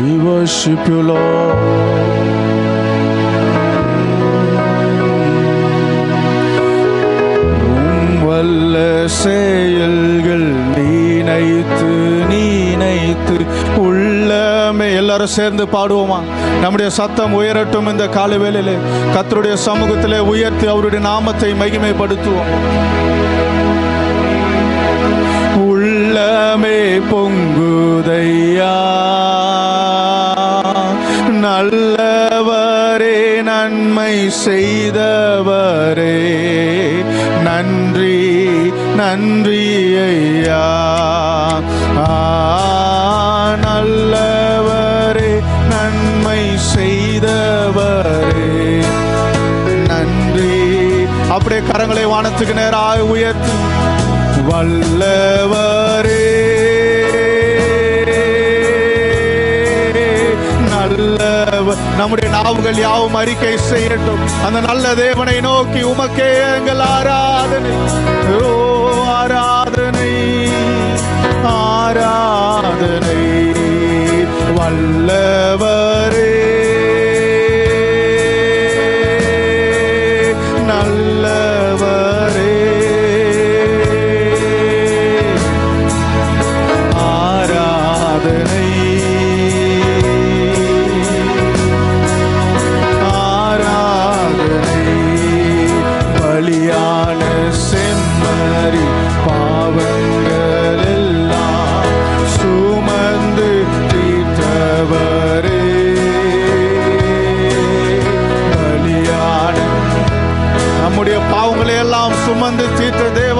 We worship you, Lord. உம் வல்ல செயல்கள் நீனைத்து நீனைத்து உள்ளமே எல்லாரும் சேர்ந்து பாடுவோமா? நம்முடைய சத்தம் உயரட்டும் இந்த காலவேளையிலே கத்தருடைய சமூகத்திலே உயர்த்தி அவருடைய நாமத்தை மகிமைப்படுத்துவோம். உள்ளமே பொங்குதையா. நல்லவரே நன்மை செய்தவரே. நன்றி நன்றி ஐயா. ஆ, நல்லவரே நன்மை செய்தவரே. நன்றி. அப்படியே கரங்களை வானத்துக்கு நேராக உயர்த்து. வல்லவரே நம்முடைய நாவுகள் யாவும் அறிக்கை செய்யட்டும். அந்த நல்ல தேவனை நோக்கி உமக்கே எங்கள் ஆராதனை. ஓ ஆராதனை ஆராதனை. வல்லவர் mandatita de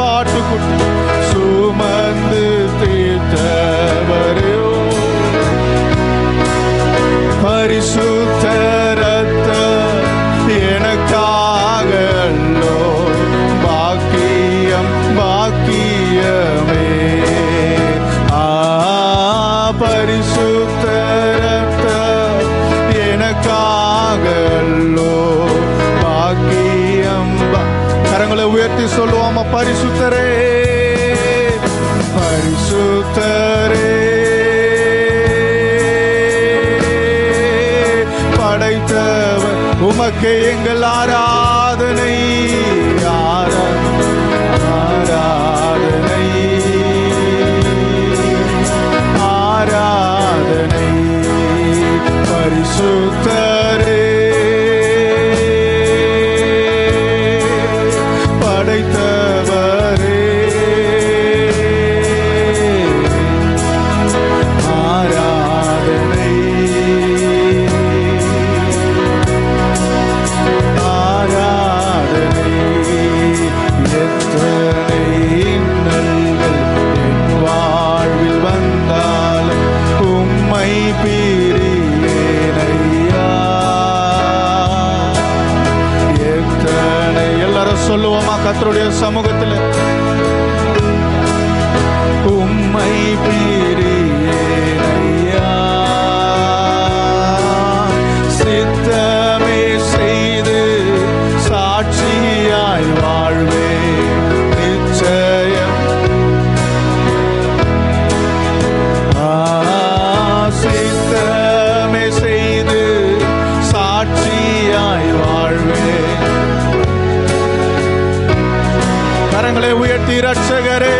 உமக்கு எங்கள் ஆராதனை. கத்தருடைய சமூகத்தில். உம்மை பிரியேனையா கரங்களை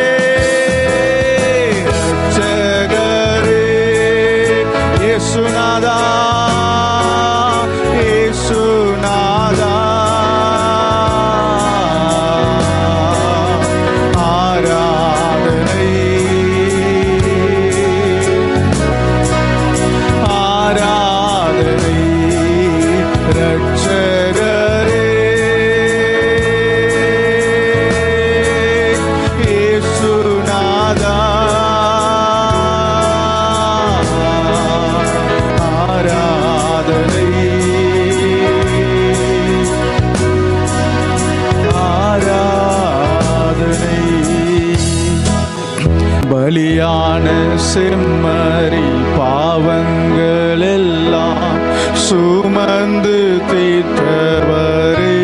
செம்மறி பாவங்கள் எல்லாம் சுமந்து தீர்த்தவரே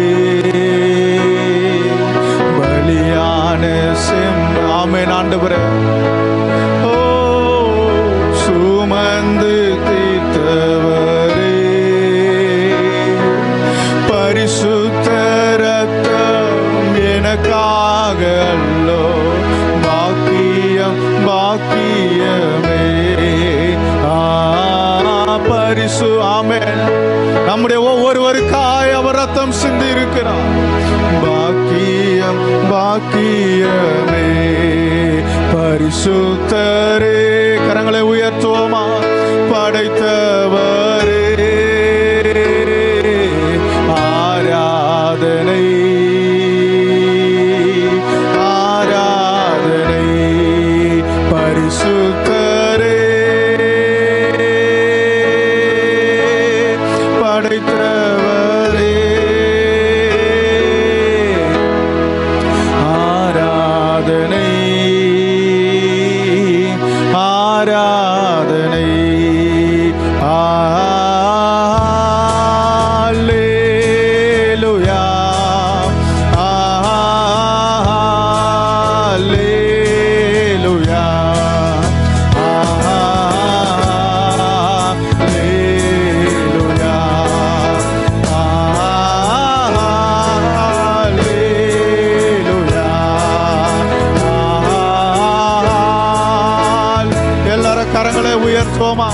பலியான செம் ஆமென் ஆண்டவரே. பாக்கியமே ஆ, பரிசு ஆமென் நம்முடைய ஒவ்வொருவருக்காய் அவர் ரத்தம் சிந்தி இருக்கிறார் பாக்கியம் பாக்கியமே பரிசுத்தரே கரங்களை உயர்த்துவோமா கரங்களை உயர்த்துவோமா